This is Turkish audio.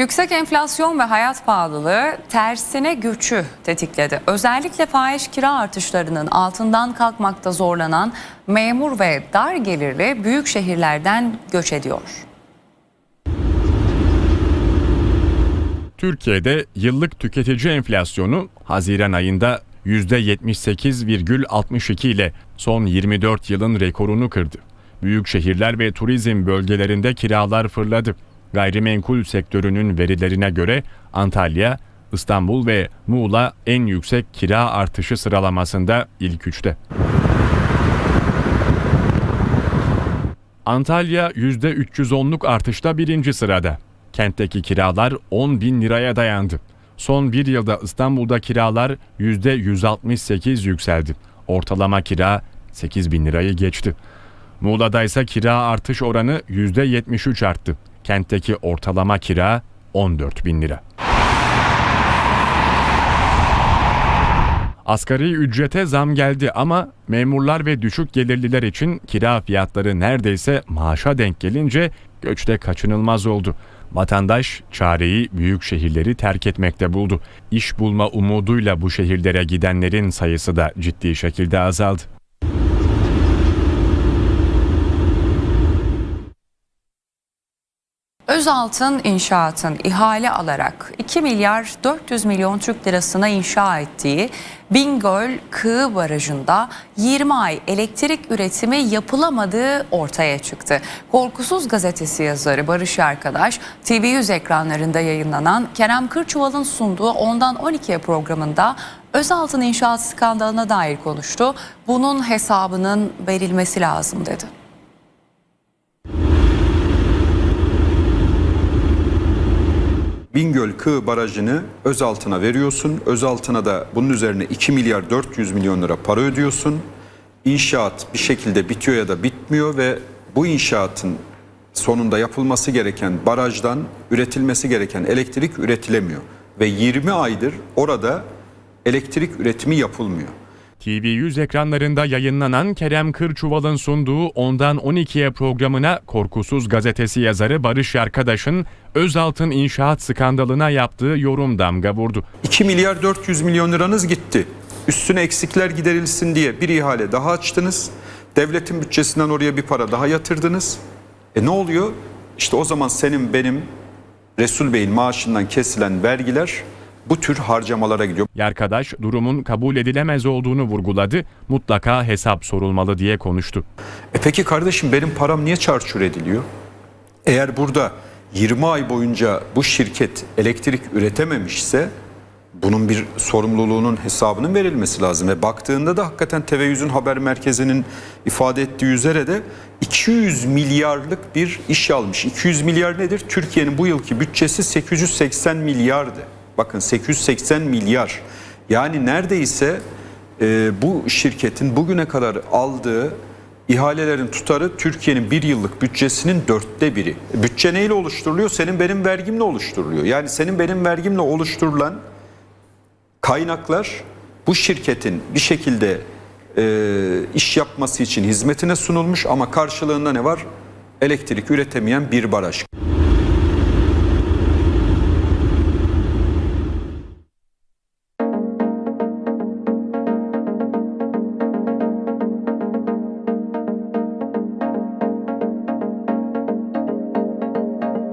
Yüksek enflasyon ve hayat pahalılığı tersine göçü tetikledi. Özellikle fahiş kira artışlarının altından kalkmakta zorlanan memur ve dar gelirli büyük şehirlerden göç ediyor. Türkiye'de yıllık tüketici enflasyonu Haziran ayında %78,62 ile son 24 yılın rekorunu kırdı. Büyük şehirler ve turizm bölgelerinde kiralar fırladı. Gayrimenkul sektörünün verilerine göre Antalya, İstanbul ve Muğla en yüksek kira artışı sıralamasında ilk üçte. Antalya %310'luk artışta birinci sırada. Kentteki kiralar 10 bin liraya dayandı. Son bir yılda İstanbul'da kiralar %168 yükseldi. Ortalama kira 8 bin lirayı geçti. Muğla'da ise kira artış oranı %73 arttı. Kentteki ortalama kira 14 bin lira. Asgari ücrete zam geldi ama memurlar ve düşük gelirliler için kira fiyatları neredeyse maaşa denk gelince göçte kaçınılmaz oldu. Vatandaş çareyi büyük şehirleri terk etmekte buldu. İş bulma umuduyla bu şehirlere gidenlerin sayısı da ciddi şekilde azaldı. Özaltın İnşaat'ın ihale alarak 2 milyar 400 milyon Türk lirasına inşa ettiği Bingöl Kığ Barajı'nda 20 ay elektrik üretimi yapılamadığı ortaya çıktı. Korkusuz gazetesi yazarı Barış Arkadaş TV100 ekranlarında yayınlanan Kerem Kırçuval'ın sunduğu Ondan 12'ye programında Özaltın İnşaat skandalına dair konuştu. Bunun hesabının verilmesi lazım dedi. Bingöl Kığ Barajı'nı Özaltın'a veriyorsun. Özaltın'a da bunun üzerine 2 milyar 400 milyon lira para ödüyorsun. İnşaat bir şekilde bitiyor ya da bitmiyor ve bu inşaatın sonunda yapılması gereken barajdan üretilmesi gereken elektrik üretilemiyor. Ve 20 aydır orada elektrik üretimi yapılmıyor. TV100 ekranlarında yayınlanan Kerem Kırçuval'ın sunduğu Ondan 12'ye programına Korkusuz gazetesi yazarı Barış Arkadaş'ın Özaltın inşaat skandalına yaptığı yorum damga vurdu. 2 milyar 400 milyon liranız gitti. Üstüne eksikler giderilsin diye bir ihale daha açtınız. Devletin bütçesinden oraya bir para daha yatırdınız. E ne oluyor? İşte o zaman senin benim Resul Bey'in maaşından kesilen vergiler bu tür harcamalara gidiyor. Yarkadaş durumun kabul edilemez olduğunu vurguladı, mutlaka hesap sorulmalı diye konuştu. E peki kardeşim benim param niye çarçur ediliyor? Eğer burada 20 ay boyunca bu şirket elektrik üretememişse bunun bir sorumluluğunun hesabının verilmesi lazım. Ve baktığında da hakikaten TV100'ün haber merkezinin ifade ettiği üzere de 200 milyarlık bir iş almış. 200 milyar nedir? Türkiye'nin bu yılki bütçesi 880 milyardı. Bakın 880 milyar. Yani neredeyse e, bu şirketin bugüne kadar aldığı İhalelerin tutarı Türkiye'nin bir yıllık bütçesinin dörtte biri. Bütçe neyle oluşturuluyor? Senin benim vergimle oluşturuluyor. Yani senin benim vergimle oluşturulan kaynaklar bu şirketin bir şekilde e, iş yapması için hizmetine sunulmuş ama karşılığında ne var? Elektrik üretemeyen bir baraj.